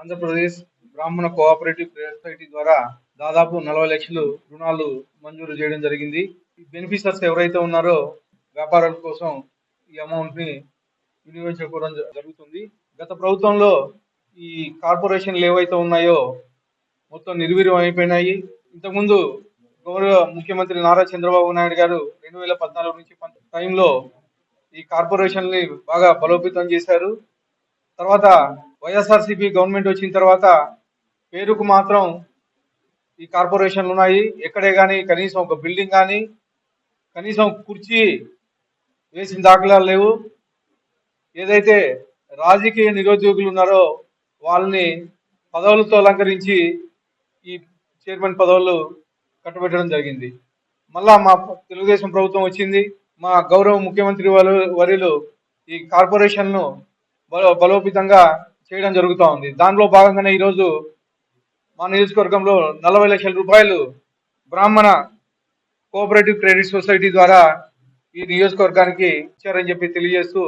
ఆంధ్రప్రదేశ్ బ్రాహ్మణ cooperative society ద్వారా దాదాపు నలభై లక్షలు రుణాలు మంజూరు చేయడం జరిగింది. ఈ బెనిఫిషర్స్ ఎవరైతే ఉన్నారో వ్యాపారాల కోసం ఈ అమౌంట్ని వినియోగించుకోవడం జ- జరుగుతుంది. గత ప్రభుత్వంలో ఈ కార్పొరేషన్లు ఏవైతే ఉన్నాయో మొత్తం నిర్వీర్యం అయిపోయినాయి. ఇంతకుముందు గౌరవ ముఖ్యమంత్రి నారా చంద్రబాబు నాయుడు గారు రెండు వేల పద్నాలుగు నుంచి టైంలో ఈ కార్పొరేషన్ని బాగా బలోపేతం చేశారు. తర్వాత వైఎస్ఆర్సీపీ గవర్నమెంట్ వచ్చిన తర్వాత పేరుకు మాత్రం ఈ కార్పొరేషన్లు ఉన్నాయి. ఎక్కడే కానీ కనీసం ఒక బిల్డింగ్ కానీ కనీసం కుర్చీ వేసిన దాఖలాలు లేవు. ఏదైతే రాజకీయ నిరుద్యోగులు ఉన్నారో వాళ్ళని పదవులతో అలంకరించి ఈ చైర్మన్ పదవులు కట్టబెట్టడం జరిగింది. మళ్ళా మా తెలుగుదేశం ప్రభుత్వం వచ్చింది. మా గౌరవ ముఖ్యమంత్రి వారు- వర్యులు ఈ కార్పొరేషన్ను బలో బలోపేతంగా చేయడం జరుగుతూ ఉంది. దానిలో భాగంగానే ఈరోజు మా నియోజకవర్గంలో నలభై లక్షల రూపాయలు బ్రాహ్మణ కోఆపరేటివ్ క్రెడిట్ సొసైటీ ద్వారా ఈ నియోజకవర్గానికి ఇచ్చారని చెప్పి తెలియజేస్తూ